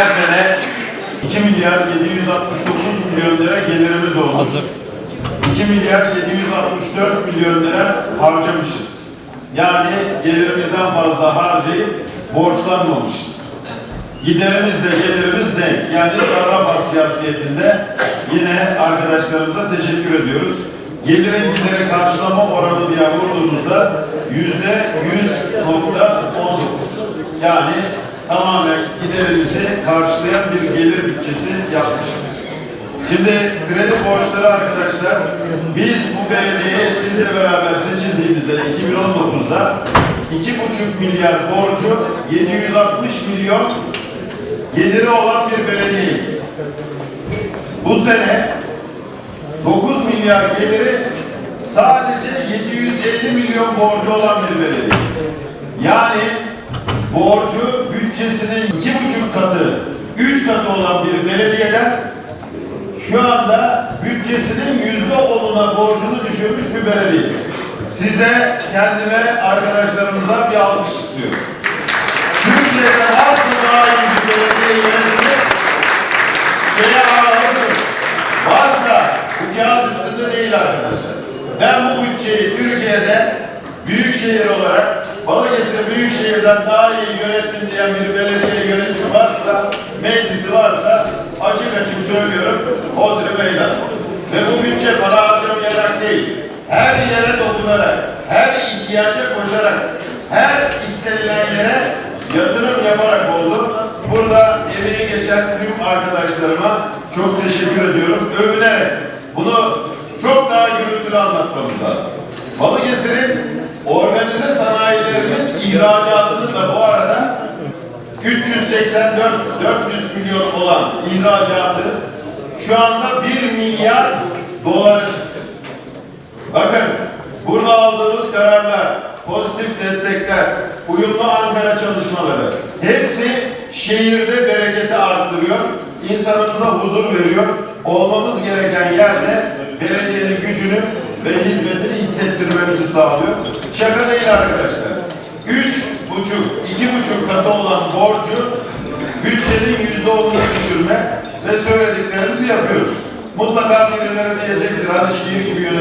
Geçen sene 2 milyar 769 milyon lira gelirimiz olmuş. Hazır. 2 milyar 764 milyon lira harcamışız. Yani gelirimizden fazla harcayıp borçlanmamışız. Giderimiz de gelirimiz denk. Yani sarraf hassasiyetinde yine arkadaşlarımıza teşekkür ediyoruz. Gelirin gideri karşılama oranı diye vurduğumuzda yüzde yüz nokta on dokuz. Yani tamamen giderimizi karşılayan bir gelir bütçesi yapmışız. Şimdi kredi borçları arkadaşlar, biz bu belediyeye sizle beraber seçildiğimizde 2019'da 2,5 milyar borcu 760 milyon geliri olan bir belediye. Bu sene 9 milyar geliri sadece 750 milyon borcu olan bir belediye. Yani borcu bütçesinin iki buçuk katı, üç katı olan bir belediyeden şu anda bütçesinin yüzde onuna borcunu düşürmüş bir belediye. Size, kendime, arkadaşlarımıza bir alkış istiyorum. Türkiye'de varsa daha iyi bir belediye yönetimi şeye ağırlıdır. Varsa bu kağıt üstünde değil arkadaşlar. Ben bu bütçeyi Türkiye'de büyükşehir olarak Balıkesir Büyükşehir'den daha iyi yönetim diyen bir belediye yönetimi varsa, meclisi varsa açık açık söylüyorum Hodri Meydan. Ve bu bütçe para harcamayarak değil, her yere dokunarak, her ihtiyaca koşarak, her istenilen yere yatırım yaparak oldu. Burada emeği geçen tüm arkadaşlarıma çok teşekkür ediyorum. Övünerek bunu çok daha gürültülü anlatmamız lazım. Balıkesir'in organize ihracatını da bu arada 384 400 milyon olan ihracatı şu anda 1 milyar dolara çıktı. Bakın burada aldığımız kararlar, pozitif destekler, uyumlu Ankara çalışmaları hepsi şehirde bereketi arttırıyor, insanımıza huzur veriyor. Olmamız gereken yerde belediyenin gücünü ve hizmetini hissettirmemizi sağlıyor. Şaka değil arkadaşlar. Üç buçuk, iki buçuk katı olan borcu bütçenin yüzde onuna düşürme ve söylediklerimizi yapıyoruz. Mutlaka birileri diyecektir, hani şiir gibi yönetecektir.